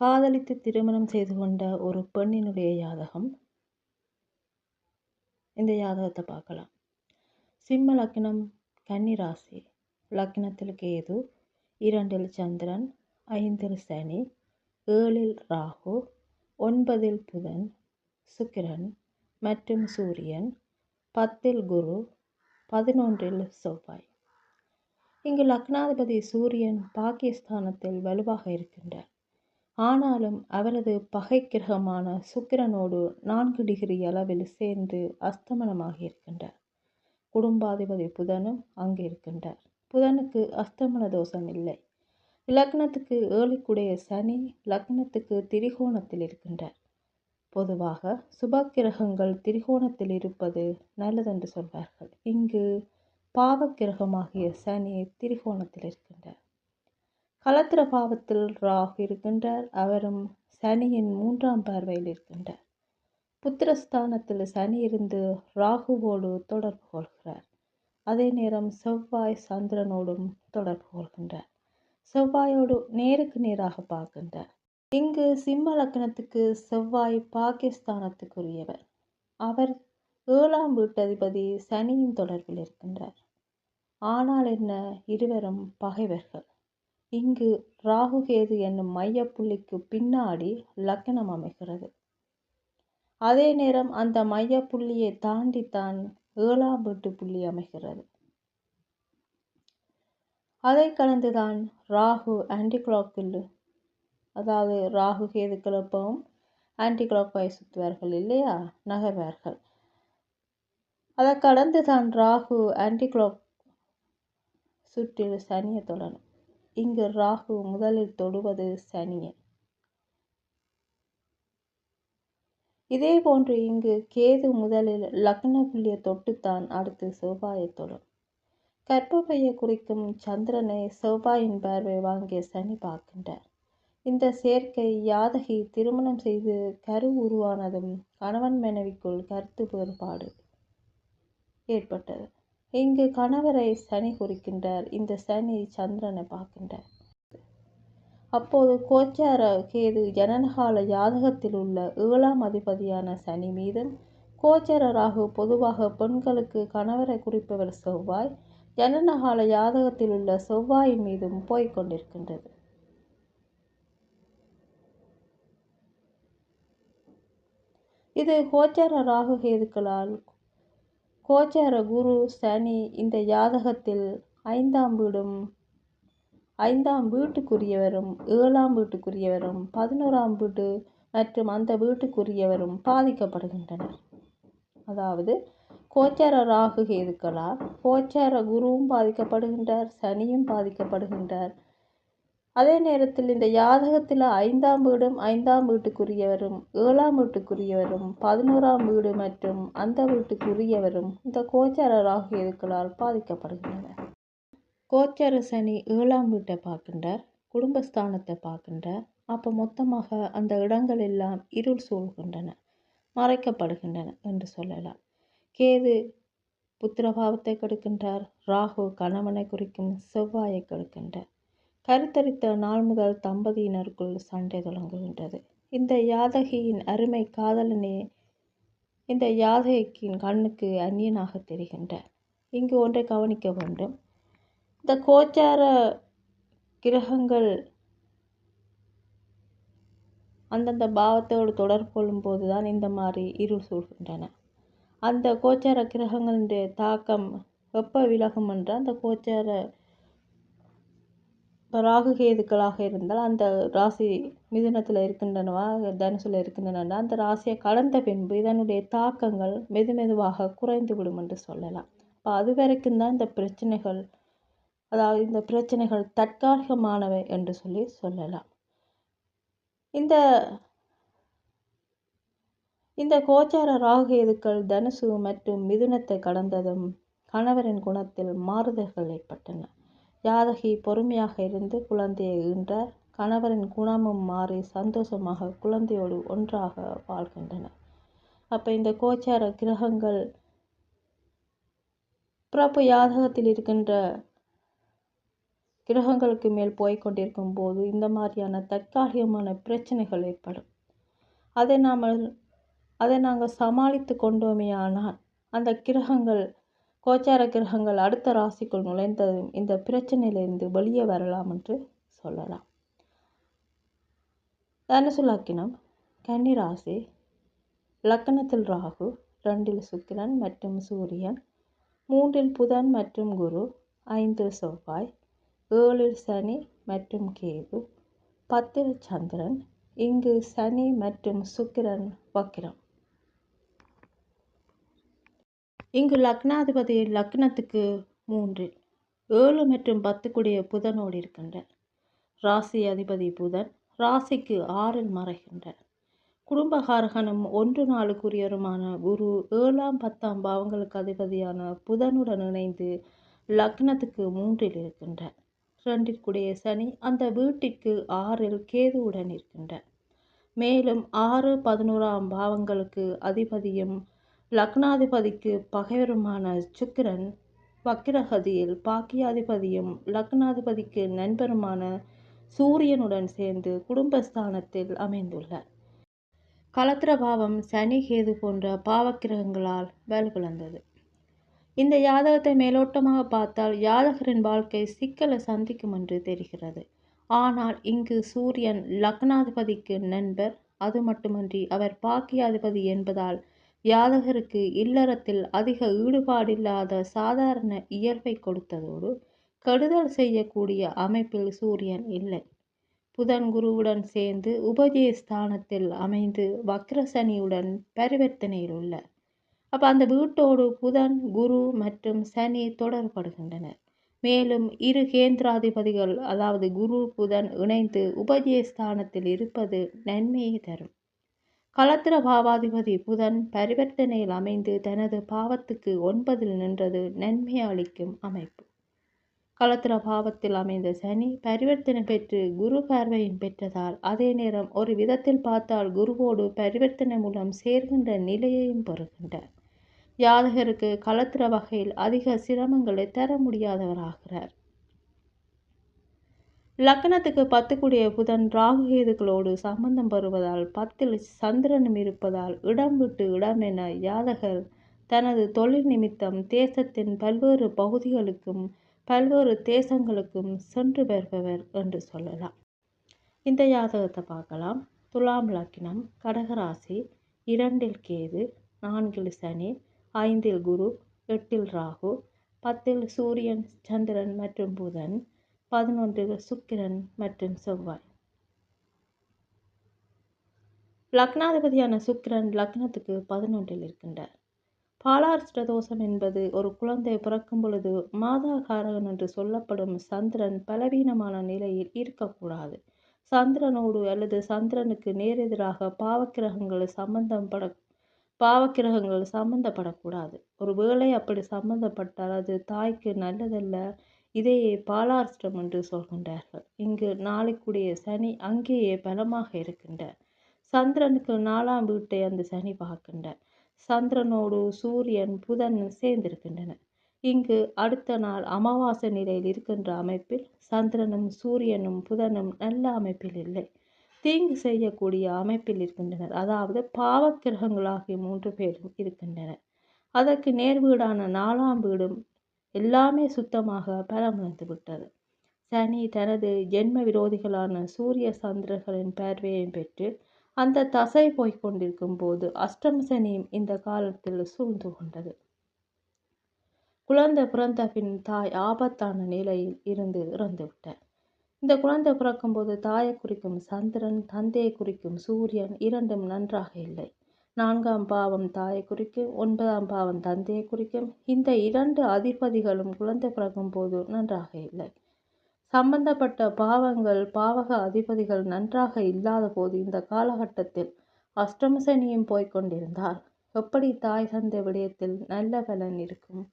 காதலித்து திருமணம் செய்து கொண்ட ஒரு பெண்ணினுடைய யாதகம். இந்த யாதகத்தை பார்க்கலாம். சிம்ம லக்னம் கன்னி ராசி. லக்னத்தில் கேது இரண்டில் சந்திரன் ஐந்தில் சனி ஏழில் ராகு ஒன்பதில் புதன் சுக்கிரன் மற்றும் சூரியன் பத்தில் குரு பதினொன்றில் செவ்வாய். இங்கு லக்னாதிபதி சூரியன் பாகிஸ்தானத்தில் வலுவாக இருக்கின்றார். ஆனாலும் அவரது பகை கிரகமான சுக்கிரனோடு நான்கு டிகிரி அளவில் சேர்ந்து அஸ்தமனமாக இருக்கின்றார் குடும்பாதிபதி புதனும் அங்கு இருக்கின்றார். புதனுக்கு அஸ்தமன தோஷம் இல்லை. லக்னத்துக்கு ஏழிக்குடைய சனி லக்னத்துக்கு திரிகோணத்தில் இருக்கின்றார். பொதுவாக சுபக்கிரகங்கள் திரிகோணத்தில் இருப்பது நல்லதென்று சொல்வார்கள். இங்கு பாவக்கிரகமாகிய சனி திரிகோணத்தில் இருக்கின்றார். களத்திர பாவத்தில் ராகு இருக்கின்றார். அவரும் சனியின் மூன்றாம் பார்வையில் இருக்கின்றார். புத்திரஸ்தானத்தில் சனி இருந்து ராகுவோடு தொடர்பு கொள்கிறார். அதே நேரம் செவ்வாய் சந்திரனோடும் தொடர்பு கொள்கின்றார். செவ்வாயோடு நேருக்கு நேராக பார்க்கின்றார். இங்கு சிம்ம லக்னத்துக்கு செவ்வாய் பாகிஸ்தானத்துக்குரியவர் அவர் ஏழாம் வீட்டதிபதி சனியின் தொடர்பில் இருக்கின்றார். ஆனால் என்ன இருவரும் பகைவர்கள். இங்கு ராகுகேது என்னும் மையப்புள்ளிக்கு பின்னாடி லக்னம் அமைகிறது. அதே நேரம் அந்த மையப்புள்ளியை தாண்டித்தான் ஏழாம் வீட்டு புள்ளி அமைகிறது. அதை கடந்துதான் ராகு ஆன்டி கிளாக்கில் அதாவது ராகு கேது கிளப்பவும் ஆன்டி கிளாக் வாய் சுற்றுவார்கள் இல்லையா? நகர்வார்கள். அதை கடந்து தான் ராகு ஆன்டி கிளாக் சுற்றில் சனியை தொடரும். இங்கு ராகு முதலில் தொடுவது சனியை இதே போன்று இங்கு கேது முதலில் லக்ன புள்ளியை தொட்டுத்தான் அடுத்து செவ்வாயை தொடும். கற்பப்பையை குறிக்கும் சந்திரனை செவ்வாயின் பார்வை வாங்கிய சனி பார்க்கின்றார். இந்த சேர்க்கை யாதகி திருமணம் செய்து கரு உருவானதும் கணவன் மனைவிக்குள் கருத்து வேறுபாடு ஏற்பட்டது. இங்கு கணவரை சனி குறிக்கின்றார். இந்த சனி சந்திரனை பார்க்கின்றார். அப்போது கோச்சார கேது ஜனனகால ஜாதகத்தில் உள்ள ஏழாம் அதிபதியான சனி மீதும் கோச்சார ராகு பொதுவாக பெண்களுக்கு கணவரை குறிப்பவர் செவ்வாய் ஜனனகால ஜாதகத்தில் உள்ள செவ்வாயின் மீதும் போய்கொண்டிருக்கின்றது இது கோச்சார ராகு கேதுக்களால் கோச்சார குரு சனி இந்த ஜாதகத்தில் ஐந்தாம் வீடும் ஐந்தாம் வீட்டுக்குரியவரும் ஏழாம் வீட்டுக்குரியவரும் பதினோராம் வீட்டு மற்றும் அந்த வீட்டுக்குரியவரும் பாதிக்கப்படுகின்றனர். அதாவது கோச்சார ராகு கேதுக்களால் கோச்சார குருவும் பாதிக்கப்படுகின்றார் சனியும் பாதிக்கப்படுகின்றார். அதே நேரத்தில் இந்த ஜாதகத்தில் ஐந்தாம் வீடும் ஐந்தாம் வீட்டுக்குரியவரும் ஏழாம் வீட்டுக்குரியவரும் பதினோராம் வீடு மற்றும் அந்த வீட்டுக்குரியவரும் இந்த கோச்சார ராகு எதுக்களால் பாதிக்கப்படுகின்றனர். கோச்சார சனி ஏழாம் வீட்டை பார்க்கின்றார் குடும்பஸ்தானத்தை பார்க்கின்றார். அப்போ மொத்தமாக அந்த இடங்கள் எல்லாம் இருள் சூழ்கின்றன மறைக்கப்படுகின்றன என்று சொல்லலாம். கேது புத்திரபாவத்தை கெடுக்கின்றார் ராகு கணவனை குறிக்கும் செவ்வாயை கெடுக்கின்றார். கருத்தரித்த நாள் முதல் தம்பதியினருக்குள் சண்டை தொடங்குகின்றது. இந்த யாதகியின் அருமை காதலனே இந்த யாதகியின் கண்ணுக்கு அந்நியனாக தெரிகின்றார். இங்கு ஒன்றை கவனிக்க வேண்டும். இந்த கோச்சார கிரகங்கள் அந்தந்த பாவத்தோடு தொடர்பு கொள்ளும்போது தான் இந்த மாதிரி இருள் சூழ்கின்றன. அந்த கோச்சார கிரகங்களுடைய தாக்கம் எப்போ விலகும் என்றால் அந்த கோச்சார ராகு கேதுக்களாக இருந்தால் அந்த ராசி மிதுனத்தில் இருக்கின்றனவா? தனுசில் இருக்கின்றன அந்த ராசியை கடந்த பின்பு இதனுடைய தாக்கங்கள் மெது மெதுவாக குறைந்து விடும் என்று சொல்லலாம். இப்போ அது வரைக்கும் தான் இந்த பிரச்சனைகள் அதாவது இந்த பிரச்சனைகள் தற்காலிகமானவை என்று சொல்லி சொல்லலாம். இந்த இந்த கோச்சார ராகுகேதுக்கள் தனுசு மற்றும் மிதுனத்தை கடந்ததும் கணவரின் குணத்தில் மாறுதல்கள் ஏற்பட்டன. ஜாதகி பொறுமையாக இருந்து குழந்தையை ஈன்றார் கணவரின் குணமும் மாறி சந்தோஷமாக குழந்தையோடு ஒன்றாக வாழ்கின்றனர் அப்போ இந்த கோச்சார கிரகங்கள் பிறப்பு யாதகத்தில் இருக்கின்ற கிரகங்களுக்கு மேல் போய்கொண்டிருக்கும் போது இந்த மாதிரியான தற்காலிகமான பிரச்சனைகள் ஏற்படும். அதை நாம் அதை நாங்கள் சமாளித்து கொண்டோமே ஆனால் அந்த கிரகங்கள் கோச்சார கிரகங்கள் அடுத்த ராசிக்குள் நுழைந்ததும் இந்த பிரச்சனையிலிருந்து வெளியே வரலாம் என்று சொல்லலாம். தனுசுலக்கினம் கன்னிராசி லக்கணத்தில் ராகு. ரெண்டில் சுக்கிரன் மற்றும் சூரியன். மூன்றில் புதன் மற்றும் குரு. ஐந்தில் செவ்வாய். ஏழில் சனி மற்றும் கேது. பத்தில் சந்திரன். இங்கு சனி மற்றும் சுக்கிரன் வக்கிரம். இங்கு லக்னாதிபதி லக்னத்துக்கு மூன்றில் ஏழு மற்றும் பத்துக்குடைய புதனோடு இருக்கின்ற ராசி அதிபதி புதன் ராசிக்கு ஆறில் மறைகின்றார். குடும்பகாரகனும் ஒன்று நாளுக்குரியருமான குரு ஏழாம் பத்தாம் பாவங்களுக்கு அதிபதியான புதனுடன் இணைந்து லக்னத்துக்கு மூன்றில் இருக்கின்றார். ரெண்டிற்குடைய சனி அந்த வீட்டிற்கு ஆறில் கேதுவுடன் இருக்கின்றார். மேலும் ஆறு பதினோராம் பாவங்களுக்கு அதிபதியும் லக்னாதிபதிக்கு பகைவருமான சுக்கிரன் வக்கிரகதியில் பாக்கியாதிபதியும் லக்னாதிபதிக்கு நண்பருமான சூரியனுடன் சேர்ந்து குடும்பஸ்தானத்தில் அமைந்துள்ளார். கலத்திரபாவம் சனி கேது போன்ற பாவக்கிரகங்களால் வலுவிழந்தது இந்த யாதகத்தை மேலோட்டமாக பார்த்தால் யாதகரின் வாழ்க்கை சிக்கலை சந்திக்கும் என்று தெரிகிறது. ஆனால் இங்கு சூரியன் லக்னாதிபதிக்கு நண்பர் அது மட்டுமன்றி அவர் பாக்கியாதிபதி என்பதால் யாதகருக்கு இல்லறத்தில் அதிக ஈடுபாடில்லாத சாதாரண இயல்பை கொடுத்ததோடு கெடுதல் செய்யக்கூடிய அமைப்பில் சூரியன் இல்லை. புதன் குருவுடன் சேர்ந்து உபஜயஸ்தானத்தில் அமைந்து வக்ரசனியுடன் பரிவர்த்தனையில் உள்ள அப்போ அந்த வீட்டோடு புதன் குரு மற்றும் சனி தொடர்படுகின்றனர். மேலும் இரு கேந்திராதிபதிகள் அதாவது குரு புதன் இணைந்து உபஜயஸ்தானத்தில் இருப்பது நன்மையை தரும். களத்திர பாவாதிபதி புதன் பரிவர்த்தனையில் அமைந்து தனது பாவத்துக்கு ஒன்பதில் நின்றது நன்மை அளிக்கும் அமைப்பு. களத்திர பாவத்தில் அமைந்த சனி பரிவர்த்தனை பெற்று குரு பார்வையும் பெற்றதால் அதே நேரம் ஒரு விதத்தில் பார்த்தால் குருவோடு பரிவர்த்தனை மூலம் சேர்கின்ற நிலையையும் பெறுகின்றார். யாதகருக்கு களத்திர வகையில் அதிக சிரமங்களை தர முடியாதவராகிறார். லக்னத்துக்கு பத்துக்குடிய புதன் ராகுகேதுகளோடு சம்பந்தம் வருவதால் பத்தில் சந்திரனும் இருப்பதால் இடம் விட்டு இடம் என யாதகர் தனது தொழில் நிமித்தம் தேசத்தின் பல்வேறு பகுதிகளுக்கும் பல்வேறு தேசங்களுக்கும் சென்று வருபவர் என்று சொல்லலாம். இந்த ஜாதகத்தை பார்க்கலாம். துலாம் லக்கினம் கடகராசி இரண்டில் கேது நான்கில் சனி ஐந்தில் குரு எட்டில் ராகு பத்தில் சூரியன் சந்திரன் மற்றும் புதன் பதினொன்று சுக்கிரன் மற்றும் செவ்வாய். லக்னாதிபதியான சுக்கிரன் லக்னத்துக்கு பதினொன்றில் இருக்கின்றார். பாலார்ஷ்ட தோஷம் என்பது ஒரு குழந்தை பிறக்கும் பொழுது மாதாகாரகன் என்று சொல்லப்படும் சந்திரன் பலவீனமான நிலையில் இருக்கக்கூடாது. சந்திரனோடு அல்லது சந்திரனுக்கு நேரெதிராக பாவக்கிரகங்கள் சம்பந்தப்பட பாவக்கிரகங்கள் சம்பந்தப்படக்கூடாது. ஒரு வேளை அப்படி சம்பந்தப்பட்டால் அது தாய்க்கு நல்லதல்ல இதையே பாலாஷ்டம் என்று சொல்கின்றார்கள். இங்கு நாளைக்குடைய சனி அங்கேயே பலமாக இருக்கின்றார். சந்திரனுக்கு நாலாம் வீட்டை அந்த சனி பார்க்கின்றார். சந்திரனோடு சூரியன் புதன் சேர்ந்திருக்கின்றன இங்கு அடுத்த நாள் அமாவாசை நிலையில் இருக்கின்ற அமைப்பில் சந்திரனும் சூரியனும் புதனும் நல்ல அமைப்பில் இல்லை. தீங்கு செய்யக்கூடிய அமைப்பில் இருக்கின்றனர். அதாவது பாவக்கிரகங்களாகிய மூன்று பேரும் இருக்கின்றனர். அதற்கு நேர் வீடான நாலாம் வீடும் எல்லாமே சுத்தமாக பராமரித்து விட்டது. சனி தனது ஜென்ம விரோதிகளான சூரிய சந்திரர்களின் பார்வையை பெற்று அந்த தசை போய்க் கொண்டிருக்கும் போது அஷ்டம சனியும் இந்த காலத்தில் சூழ்ந்து கொண்டது. குழந்தை பிறந்த பின் தாய் ஆபத்தான நிலையில் இருந்து இறந்துவிட்டார் இந்த குழந்தை பிறக்கும்போது தாயை குறிக்கும் சந்திரன் தந்தையை குறிக்கும் சூரியன் இரண்டும் நன்றாக இல்லை. நான்காம் பாவம் தாயை குறிக்கும் ஒன்பதாம் பாவம் தந்தையை குறிக்கும் இந்த இரண்டு அதிபதிகளும் குழந்தை பிறக்கும் போது நன்றாக இல்லை. சம்பந்தப்பட்ட பாவங்கள் பாவக அதிபதிகள் நன்றாக இல்லாத போது இந்த காலகட்டத்தில் அஷ்டமசனியும் போய்கொண்டிருந்தால் எப்படி தாய் தந்தை விடயத்தில் நல்ல பலன் இருக்கும்?